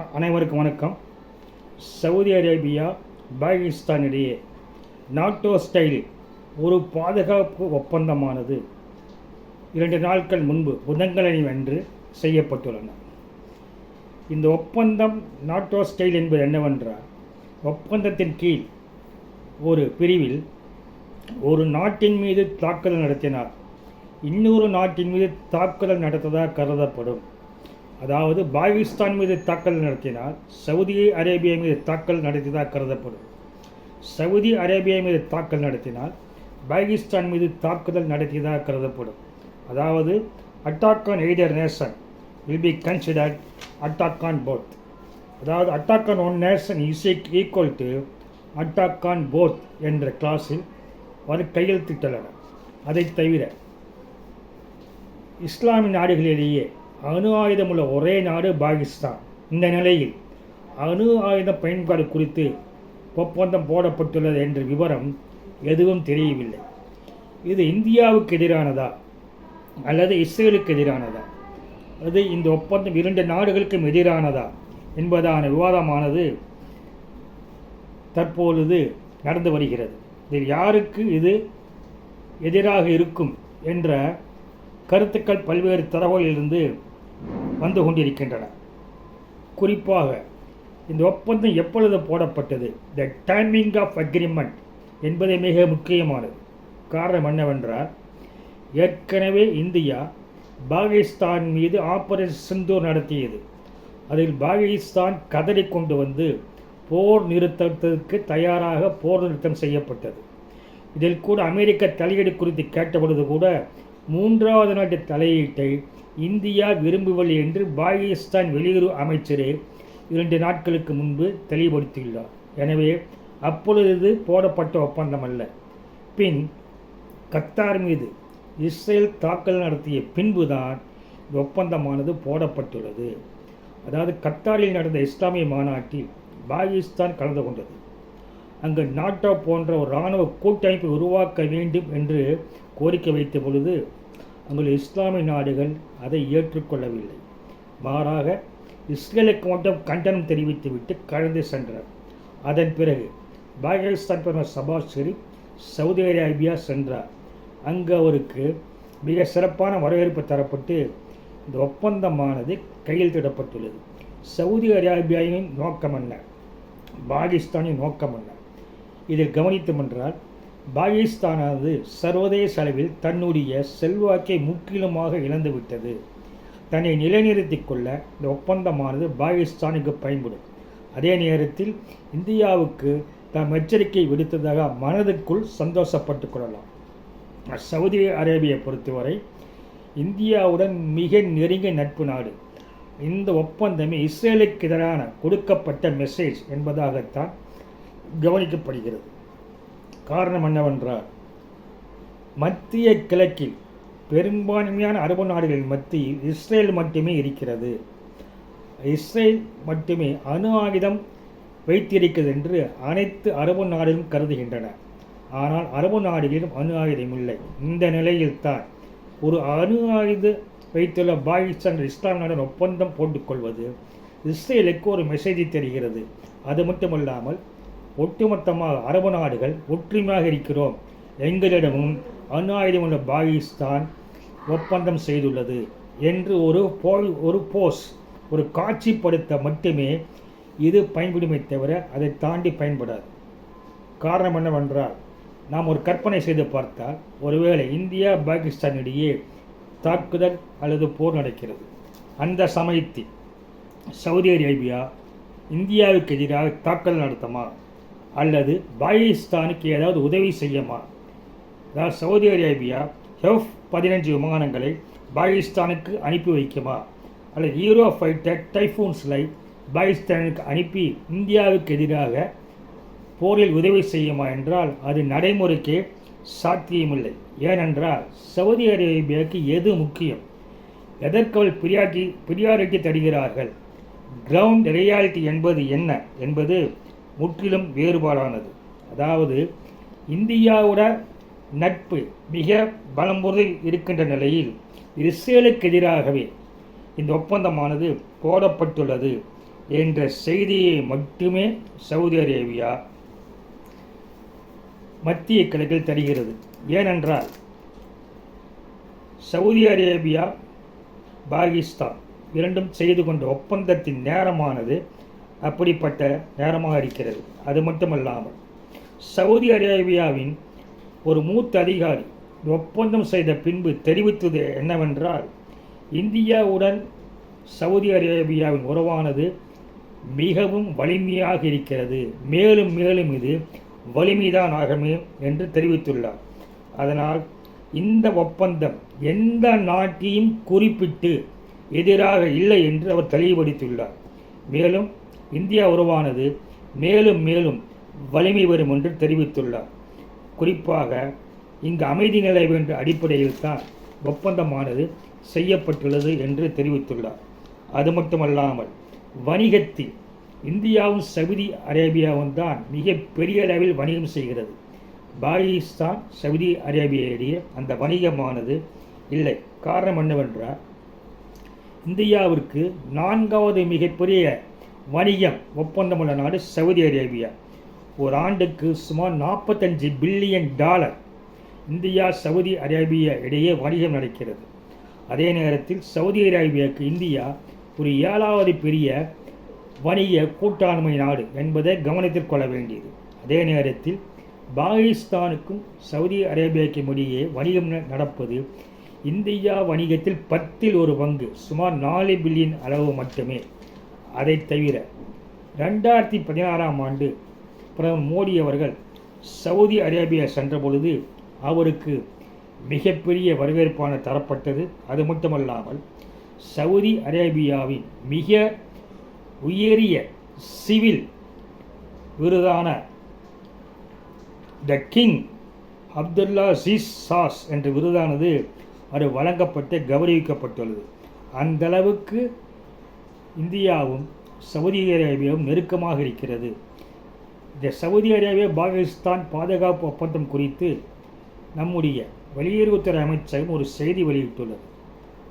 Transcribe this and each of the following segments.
அனைவருக்கும் வணக்கம். Saudi Arabia Pakistan இடையே நாட்டோ ஸ்டைலில் ஒரு பாதுகாப்பு ஒப்பந்தமானது இரண்டு நாட்கள் முன்பு புதன்கிழமை அன்று செய்யப்பட்டுள்ளன. இந்த ஒப்பந்தம் நாட்டோ ஸ்டைல் என்பது என்னவென்றால் ஒப்பந்தத்தின் கீழ் ஒரு பிரிவில் ஒரு நாட்டின் மீது தாக்குதல் நடத்தினார் இன்னொரு நாட்டின் மீது தாக்குதல் நடத்ததாக கருதப்படும். அதாவது பாகிஸ்தான் மீது தாக்கல் நடத்தினால் சவுதி அரேபியா மீது தாக்கல் நடத்தியதாக கருதப்படும். சவுதி அரேபியா மீது தாக்கல் நடத்தினால் பாகிஸ்தான் மீது தாக்குதல் நடத்தியதாக கருதப்படும். அதாவது attack on either nation will be considered attack on both அதாவது attack on one nation is equal to attack on both என்ற கிளாஸில் அவர் கையெழுத்திட்டுள்ளனர் அதை தவிர இஸ்லாமிய நாடுகளிலேயே அணு ஆயுதமுள்ள ஒரே நாடு பாகிஸ்தான். இந்த நிலையில் அணு ஆயுத பயன்பாடு குறித்து ஒப்பந்தம் போடப்பட்டுள்ளது என்ற விவரம் எதுவும் தெரியவில்லை. இது இந்தியாவுக்கு எதிரானதா அல்லது இஸ்ரேலுக்கு எதிரானதா? அது இந்த ஒப்பந்தம் இரண்டு நாடுகளுக்கும் எதிரானதா என்பதான விவாதமானது தற்பொழுது நடந்து வருகிறது. இதில் யாருக்கு இது எதிராக இருக்கும் என்ற கருத்துக்கள் பல்வேறு தரவுகளிலிருந்து வந்து கொண்டிருக்கின்றன. குறிப்பாக இந்த ஒப்பந்தம் எப்பொழுது போடப்பட்டது? த டைமிங் ஆஃப் அக்ரிமெண்ட் என்பது மிக முக்கியமானது. காரணம் என்னவென்றால் ஏற்கனவே இந்தியா பாகிஸ்தான் மீது ஆபரேஷன் சிந்தூர் நடத்தியது. அதில் பாகிஸ்தான் கதறி கொண்டு வந்து போர் நிறுத்தத்திற்கு தயாராக போர் நிறுத்தம் செய்யப்பட்டது. இதில் கூட அமெரிக்க தலையீடு குறித்து கேட்டபொழுது கூட மூன்றாவது நாட்டு தலையீட்டை இந்தியா விரும்பவில்லை என்று பாகிஸ்தான் வெளியுறவு அமைச்சரே இரண்டு நாட்களுக்கு முன்பு தெளிவுபடுத்தியுள்ளார். எனவே அப்பொழுது போடப்பட்ட ஒப்பந்தம் அல்ல பின் கத்தார் மீது இஸ்ரேல் தாக்கல் நடத்திய பின்புதான் இந்த ஒப்பந்தமானது போடப்பட்டுள்ளது. அதாவது கத்தாரில் நடந்த இஸ்லாமிய மாநாட்டில் பாகிஸ்தான் கலந்து கொண்டது. அங்கு நாட்டோ போன்ற ஒரு இராணுவ கூட்டமைப்பை உருவாக்க வேண்டும் என்று கோரிக்கை வைத்த பொழுது அங்குள்ள இஸ்லாமிய நாடுகள் அதை ஏற்றுக்கொள்ளவில்லை. மாறாக இஸ்ரேலுக்கு மட்டும் கண்டனம் தெரிவித்துவிட்டு கலந்து சென்றார் அதன் பிறகு பாகிஸ்தான் பிரதமர் சபாஸ் ஷெரீப் சவுதி அரேபியா சென்றார். அங்கு அவருக்கு மிக சிறப்பான வரவேற்பு தரப்பட்டு இந்த ஒப்பந்தமானது கையெழுத்திடப்பட்டுள்ளது சவுதி அரேபியாவின் நோக்கம் என்ன பாகிஸ்தானின் நோக்கம் என்ன இதில் கவனித்தோம் என்றால் பாகிஸ்தானானது சர்வதேச அளவில் தன்னுடைய செல்வாக்கை முற்றிலுமாக இழந்துவிட்டது. தன்னை நிலைநிறுத்திக் கொள்ள இந்த ஒப்பந்தமானது பாகிஸ்தானுக்கு பயன்படும். அதே நேரத்தில் இந்தியாவுக்கு தாம் எச்சரிக்கை விடுத்ததாக மனதுக்குள் சந்தோஷப்பட்டு கொள்ளலாம். சவுதி அரேபியை பொறுத்தவரை இந்தியாவுடன் மிக நெருங்கிய நட்பு நாடு. இந்த ஒப்பந்தமே இஸ்ரேலுக்கு எதிரான கொடுக்கப்பட்ட மெசேஜ் என்பதாகத்தான் கவனிக்கப்படுகிறது. காரணம் என்னவென்றால் மத்திய கிழக்கில் பெரும்பான்மையான அரபு நாடுகளின் மத்தியில் இஸ்ரேல் மட்டுமே இருக்கிறது. இஸ்ரேல் மட்டுமே அணு ஆயுதம் வைத்திருக்கிறது என்று அனைத்து அரபு நாடுகளும் கருதுகின்றன. ஆனால் அரபு நாடுகளிலும் அணு ஆயுதம் இல்லை. இந்த நிலையில்தான் ஒரு அணு ஆயுத வைத்துள்ள பாகிஸ்தான் இஸ்லாம் நாடன் ஒப்பந்தம் போட்டுக்கொள்வது இஸ்ரேலுக்கு ஒரு மெசேஜை தெரிகிறது. அது மட்டுமல்லாமல் ஒட்டுமொத்தமாக அரபு நாடுகள் ஒற்றுமையாக இருக்கிறோம். எங்களிடமும் அணு ஆயுதம் உள்ள பாகிஸ்தான் ஒப்பந்தம் செய்துள்ளது என்று ஒரு போ ஒரு போஸ் ஒரு காட்சிப்படுத்த மட்டுமே இது பயன்படுமே தவிர அதை தாண்டி பயன்படாது. காரணம் என்னவென்றால் நாம் ஒரு கற்பனை செய்து பார்த்தால் ஒருவேளை இந்தியா பாகிஸ்தான் இடையே தாக்குதல் அல்லது போர் நடக்கிறது. அந்த சமயத்தில் சவுதி அரேபியா இந்தியாவுக்கு எதிராக தாக்குதல் நடத்துமா? அல்லது பாகிஸ்தானுக்கு ஏதாவது உதவி செய்யுமா? அதாவது சவுதி அரேபியா ஹெஃப் பதினஞ்சு விமானங்களை பாகிஸ்தானுக்கு அனுப்பி வைக்குமா? அல்லது ஹீரோ ஃபைட்டர் டைஃபூன்ஸ்லை பாகிஸ்தானுக்கு அனுப்பி இந்தியாவுக்கு எதிராக போரில் உதவி செய்யுமா என்றால் அது நடைமுறைக்கு சாத்தியமில்லை. ஏனென்றால் சவுதி அரேபியாவுக்கு எது முக்கியம்? எதற்கு அவள் பிரியாட்டி பிரியாரிட்டி தருகிறார்கள்? கிரவுண்ட் ரியாலிட்டி என்பது என்ன? என்பது முற்றிலும் வேறுபாடானது. அதாவது இந்தியாவோட நட்பு மிக பலமுறை இருக்கின்ற நிலையில் இஸ்ரேலுக்கு எதிராகவே இந்த ஒப்பந்தமானது போடப்பட்டுள்ளது என்ற செய்தியை மட்டுமே சவுதி அரேபியா மத்திய கிழக்கில் தருகிறது. ஏனென்றால் சவுதி அரேபியா பாகிஸ்தான் இரண்டும் செய்து கொண்ட ஒப்பந்தத்தின் நேரமானது அப்படிப்பட்ட நேரமாக இருக்கிறது. அது மட்டுமல்லாமல் சவுதி அரேபியாவின் ஒரு மூத்த அதிகாரி ஒப்பந்தம் செய்த பின்பு தெரிவித்தது என்னவென்றால் இந்தியாவுடன் சவுதி அரேபியாவின் உறவானது மிகவும் வலிமையாக இருக்கிறது. மேலும் மேலும் இது வலிமைதான் ஆகமே என்று தெரிவித்துள்ளார். அதனால் இந்த ஒப்பந்தம் எந்த நாட்டையும் குறிப்பிட்டு எதிராக இல்லை என்று அவர் தெளிவுபடுத்தியுள்ளார். மேலும் இந்தியா உறவானது மேலும் மேலும் வலிமை வரும் என்று தெரிவித்துள்ளார். குறிப்பாக இங்கு அமைதி நிலை என்ற அடிப்படையில் தான் ஒப்பந்தமானது செய்யப்பட்டுள்ளது என்று தெரிவித்துள்ளார். அது மட்டுமல்லாமல் வணிகத்தில் இந்தியாவும் சவுதி அரேபியாவும் தான் மிக பெரிய அளவில் வணிகம் செய்கிறது. பாகிஸ்தான் சவுதி அரேபியா இடையே அந்த வணிகமானது இல்லை. காரணம் என்னவென்றால் இந்தியாவிற்கு நான்காவது மிகப்பெரிய வணிகம் ஒப்பந்தமுள்ள நாடு சவுதி அரேபியா. ஒரு ஆண்டுக்கு சுமார் நாற்பத்தஞ்சு billion dollar India Saudi Arabia இடையே வணிகம் நடக்கிறது. அதே நேரத்தில் சவுதி அரேபியாவுக்கு இந்தியா ஒரு ஏழாவது பெரிய வணிக கூட்டாண்மை நாடு என்பதை கவனத்தில் கொள்ள வேண்டியது. அதே நேரத்தில் பாகிஸ்தானுக்கும் சவுதி அரேபியாவுக்கும் இடையே வணிகம் ந- நடப்பது இந்தியா வணிகத்தில் பத்தில் ஒரு பங்கு சுமார் நாலு பில்லியன் அளவு மட்டுமே. அதை தவிர ரெண்டாயிரத்தி பதினாறாம் ஆண்டு பிரதமர் மோடி அவர்கள் சவுதி அரேபியா சென்ற பொழுது அவருக்கு மிகப்பெரிய வரவேற்பான தரப்பட்டது. அது மட்டுமல்லாமல் சவுதி அரேபியாவின் மிக உயரிய சிவில் விருதான the king Abdullah cheese sash என்ற விருதானது அது வழங்கப்பட்டு கௌரவிக்கப்பட்டுள்ளது. அந்தளவுக்கு இந்தியாவும் சவுதி அரேபியாவும் நெருக்கமாக இருக்கிறது. இந்த சவுதி அரேபியா பாகிஸ்தான் பாதுகாப்பு ஒப்பந்தம் குறித்து நம்முடைய வெளியுறவுத்துறை அமைச்சகம் ஒரு செய்தி வெளியிட்டுள்ளது.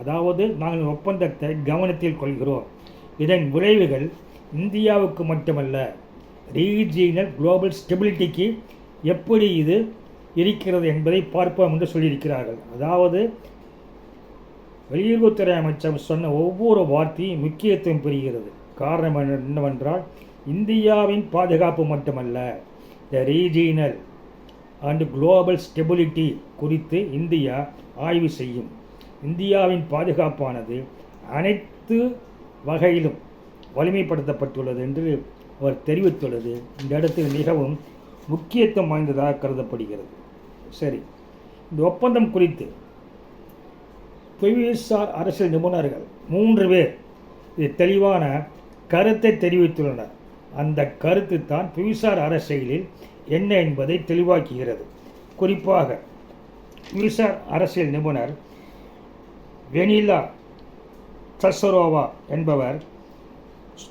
அதாவது நாங்கள் ஒப்பந்தத்தை கவனத்தில் கொள்கிறோம். இதன் விளைவுகள் இந்தியாவுக்கு மட்டுமல்ல ரீஜியனல் குளோபல் ஸ்டெபிலிட்டிக்கு எப்படி இது இருக்கிறது என்பதை பார்ப்போம் என்று சொல்லியிருக்கிறார்கள். அதாவது வெளியுறவுத்துறை அமைச்சர் சொன்ன ஒவ்வொரு வார்த்தையும் முக்கியத்துவம் பெறுகிறது காரணம் என்ன- என்னவென்றால் இந்தியாவின் பாதுகாப்பு மட்டுமல்ல the regional and global stability குறித்து இந்தியா ஆய்வு செய்யும். இந்தியாவின் பாதுகாப்பானது அனைத்து வகையிலும் வலிமைப்படுத்தப்பட்டுள்ளது என்று அவர் தெரிவித்துள்ளது. இந்த இடத்தில் மிகவும் முக்கியத்துவம் வாய்ந்ததாக கருதப்படுகிறது. சரி. இந்த ஒப்பந்தம் குறித்து தொழில்சார் அரசியல் நிபுணர்கள் மூன்று பேர் இது தெளிவான கருத்தை தெரிவித்துள்ளனர். அந்த கருத்து தான் புவிசார் அரசியலில் என்ன என்பதை தெளிவாக்குகிறது. குறிப்பாக புவிசார் அரசியல் நிபுணர் வெனிலா சசரோவா என்பவர்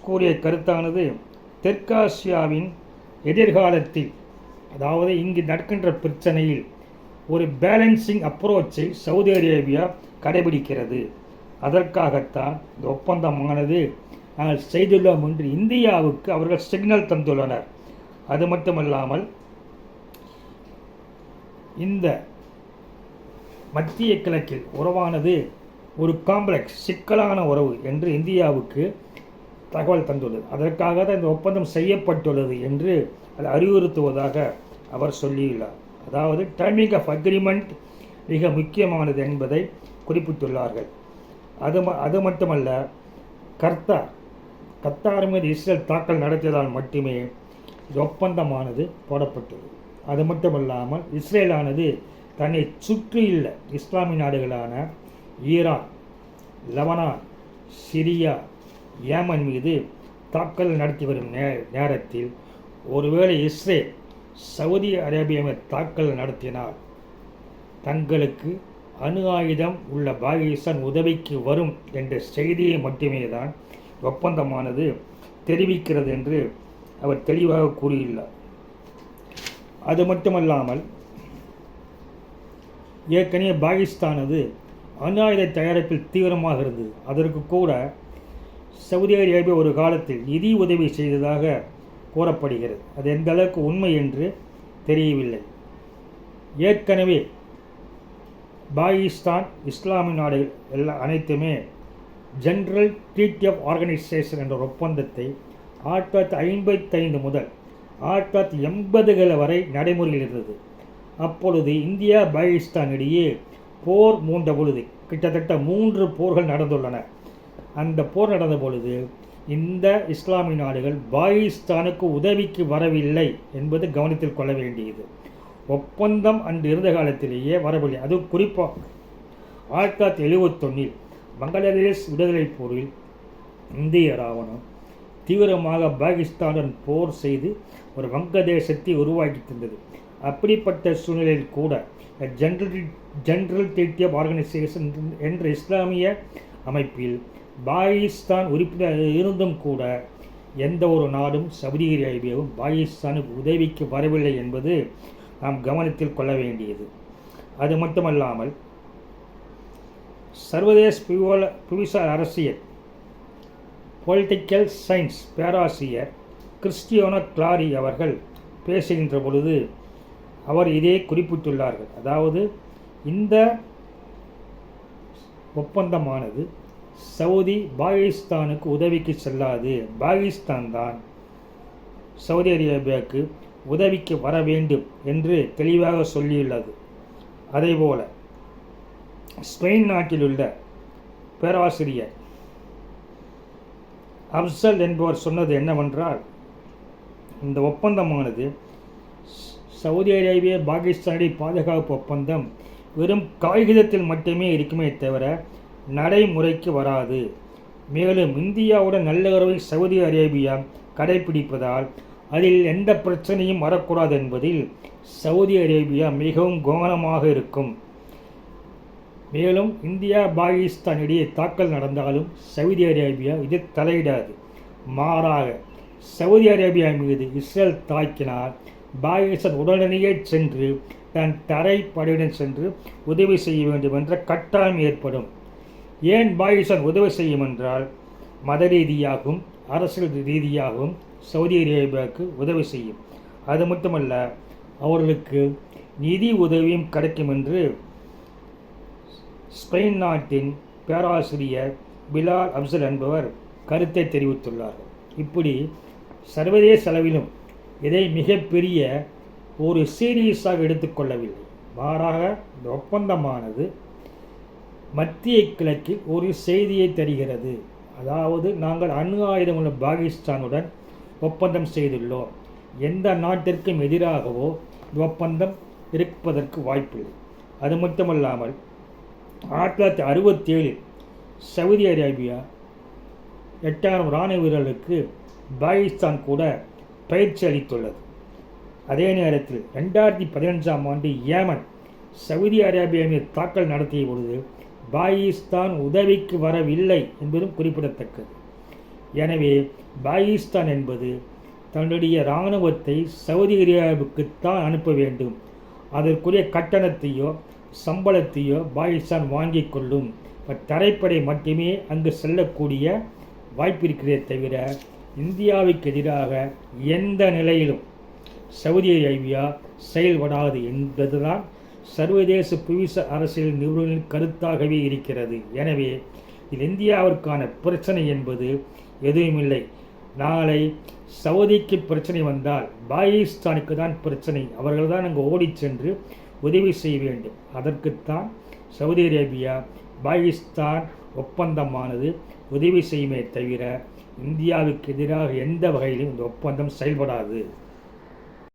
கூறிய கருத்தானது தெற்காசியாவின் எதிர்காலத்தில் அதாவது இங்கு நடக்கின்ற பிரச்சனையில் ஒரு பேலன்சிங் அப்ரோச்சை சவுதி அரேபியா கடைபிடிக்கிறது. அதற்காகத்தான் இந்த ஒப்பந்தமானது நாங்கள் செய்துள்ளோம் என்று இந்தியாவுக்கு அவர்கள் சிக்னல் தந்துள்ளனர். அது மட்டுமல்லாமல் இந்த மத்திய கிழக்கில் உறவானது ஒரு காம்ப்ளெக்ஸ் சிக்கலான உறவு என்று இந்தியாவுக்கு தகவல் தந்துள்ளது. அதற்காக தான் இந்த ஒப்பந்தம் செய்யப்பட்டுள்ளது என்று அது அறிவுறுத்துவதாக அவர் சொல்லியுள்ளார். அதாவது டைமிங் ஆஃப் அக்ரிமெண்ட் மிக முக்கியமானது என்பதை குறிப்பிட்டுள்ளார்கள். அது ம- அது மட்டுமல்ல கர்த்தார் கத்தார் மீது இஸ்ரேல் தாக்கல் நடத்தியதால் மட்டுமே ஒப்பந்தமானது போடப்பட்டது. அது மட்டுமல்லாமல் இஸ்ரேலானது தன்னை சுற்றியுள்ள இஸ்லாமிய நாடுகளான ஈரான் லெபனான் சிரியா ஏமன் மீது தாக்கல் நடத்தி வரும் நே நேரத்தில் ஒருவேளை இஸ்ரேல் சவுதி அரேபியாவை தாக்கல் நடத்தினால் தங்களுக்கு அணு ஆயுதம் உள்ள பாகிஸ்தான் உதவிக்கு வரும் என்ற செய்தியை மட்டுமே தான் ஒப்பந்தமானது தெரிவிக்கிறது என்று அவர் தெளிவாக கூறியுள்ளார். அது மட்டுமல்லாமல் ஏற்கனவே பாகிஸ்தானது அணு ஆயுத தயாரிப்பில் தீவிரமாக இருந்தது. அதற்கு கூட சவுதி அரேபியா ஒரு காலத்தில் நிதி உதவி செய்ததாக கூறப்படுகிறது. அது எந்த அளவுக்கு உண்மை என்று தெரியவில்லை. ஏற்கனவே பாகிஸ்தான் இஸ்லாமிய நாடுகள் எல்லா அனைத்துமே ஜென்ரல் ட்ரீட்டி ஆஃப் ஆர்கனைசேஷன் என்ற ஒப்பந்தத்தை ஆயிரத்தி தொள்ளாயிரத்தி ஐம்பத்தைந்து முதல் ஆயிரத்தி தொள்ளாயிரத்தி எண்பதுகள் வரை நடைமுறையில் இருந்தது. அப்பொழுது இந்தியா பாகிஸ்தான் இடையே போர் மூண்ட பொழுது கிட்டத்தட்ட மூன்று போர்கள் நடந்துள்ளன. அந்த போர் நடந்த பொழுது இந்த இஸ்லாமிய நாடுகள் பாகிஸ்தானுக்கு உதவிக்கு வரவில்லை என்பது கவனத்தில் கொள்ள வேண்டியது. ஒப்பந்தம் அன்று இருந்த காலத்திலேயே வரவில்லை. அது குறிப்பாக ஆயிரத்தி தொள்ளாயிரத்தி எழுபத்தொன்னில் பங்களாதேஷ் விடுதலை போரில் இந்திய ராவணம் தீவிரமாக பாகிஸ்தானுடன் போர் செய்து ஒரு வங்கதேசத்தை உருவாக்கி தந்தது. அப்படிப்பட்ட சூழ்நிலையில் கூட general general treaty of organisation என்ற இஸ்லாமிய அமைப்பில் பாகிஸ்தான் உறுப்பினர் இருந்தும் கூட எந்த ஒரு நாடும் சவுதி அரேபியாவும் பாகிஸ்தானுக்கு உதவிக்கு வரவில்லை என்பது நாம் கவனத்தில் கொள்ள வேண்டியது. அது மட்டுமல்லாமல் சர்வதேச புவியோல புவிசார் அரசியல் பொலிட்டிக்கல் சயின்ஸ் பேராசிரியர் கிறிஸ்டியோனோ கிளாரி அவர்கள் பேசுகின்ற பொழுது அவர் இதே குறிப்பிட்டுள்ளார்கள். அதாவது இந்த ஒப்பந்தமானது சவுதி பாகிஸ்தானுக்கு உதவிக்கு செல்லாது. பாகிஸ்தான் தான் சவுதி அரேபியாவுக்கு உதவிக்கு வர வேண்டும் என்று தெளிவாக சொல்லியுள்ளது. அதேபோல ஸ்பெயின் நாட்டில் உள்ள பேராசிரியர் அப்சல் என்பவர் சொன்னது என்னவென்றால் இந்த ஒப்பந்தமானது சவுதி அரேபியா பாகிஸ்தானுடைய பாதுகாப்பு ஒப்பந்தம் வெறும் காகிதத்தில் மட்டுமே இருக்குமே தவிர நடைமுறைக்கு வராது. மேலும் இந்தியாவுடன் நல்ல உறவை சவுதி அரேபியா கடைபிடிப்பதால் அதில் எந்த பிரச்சனையும் வரக்கூடாது என்பதில் சவுதி அரேபியா மிகவும் கவனமாக இருக்கும். மேலும் இந்தியா பாகிஸ்தான் இடையே தாக்கல் நடந்தாலும் சவுதி அரேபியா இது தலையிடாது. மாறாக சவுதி அரேபியா மீது இஸ்ரேல் தாக்கினால் பாகிஸ்தான் உடனடியே சென்று தன் தரைப்படையுடன் சென்று உதவி செய்ய வேண்டும் என்ற கட்டாயம் ஏற்படும். ஏன் பாகிஸ்தான் உதவி செய்யும் என்றால் மத ரீதியாகவும் அரசியல் ரீதியாகவும் சவுதி அரேபியாவுக்கு உதவி செய்யும். அது மட்டுமல்ல அவர்களுக்கு நிதி உதவியும் கிடைக்கும் என்று ஸ்பெயின் நாட்டின் பேராசிரியர் பிலால் அப்சல் என்பவர் கருத்தை தெரிவித்துள்ளார்கள். இப்படி சர்வதேச அளவிலும் இதை மிகப்பெரிய ஒரு சீரியஸாக எடுத்துக்கொள்ளவில்லை மாறாக இந்த ஒப்பந்தமானது மத்திய கிழக்கில் ஒரு செய்தியை தருகிறது. அதாவது நாங்கள் அணு ஆயுதமுள்ள பாகிஸ்தானுடன் ஒப்பந்தம் செய்துள்ளோம். எந்த நாட்டிற்கும் எதிராகவோ ஒப்பந்தம் இருப்பதற்கு வாய்ப்பில்லை. அது மட்டுமல்லாமல் ஆயிரத்தி தொள்ளாயிரத்தி அறுபத்தி ஏழில் சவுதி அரேபியா எட்டாயிரம் இராணுவ வீரர்களுக்கு பாகிஸ்தான் கூட பயிற்சி அளித்துள்ளது. அதே நேரத்தில் ரெண்டாயிரத்தி பதினஞ்சாம் ஆண்டு ஏமன் சவுதி அரேபியா மீது தாக்கல் நடத்திய பொழுது பாகிஸ்தான் உதவிக்கு வரவில்லை என்பதும் குறிப்பிடத்தக்கது. எனவே பாகிஸ்தான் என்பது தன்னுடைய இராணுவத்தை சவுதி அரேபியாவுக்குத்தான் அனுப்ப வேண்டும். அதற்குரிய கட்டணத்தையோ சம்பளத்தையோ பாகிஸ்தான் வாங்கிக் கொள்ளும். தரைப்படை மட்டுமே அங்கு செல்லக்கூடிய வாய்ப்பு இருக்கிறதே தவிர இந்தியாவுக்கு எதிராக எந்த நிலையிலும் சவுதி அரேபியா செயல்படாது என்பதுதான் சர்வதேச புவிச அரசியல் நிபுணர்களின் கருத்தாகவே இருக்கிறது. எனவே இது இந்தியாவிற்கான பிரச்சனை என்பது எதுவுமில்லை நாளை சவுதிக்கு பிரச்சனை வந்தால் பாகிஸ்தானுக்கு தான் பிரச்சனை. அவர்கள் தான் அங்கு ஓடி சென்று உதவி செய்ய வேண்டும். அதற்குத்தான் சவுதி அரேபியா பாகிஸ்தான் ஒப்பந்தமானது உதவி செய்யுமே தவிர இந்தியாவுக்கு எதிராக எந்த வகையிலும் இந்த ஒப்பந்தம் செயல்படாது.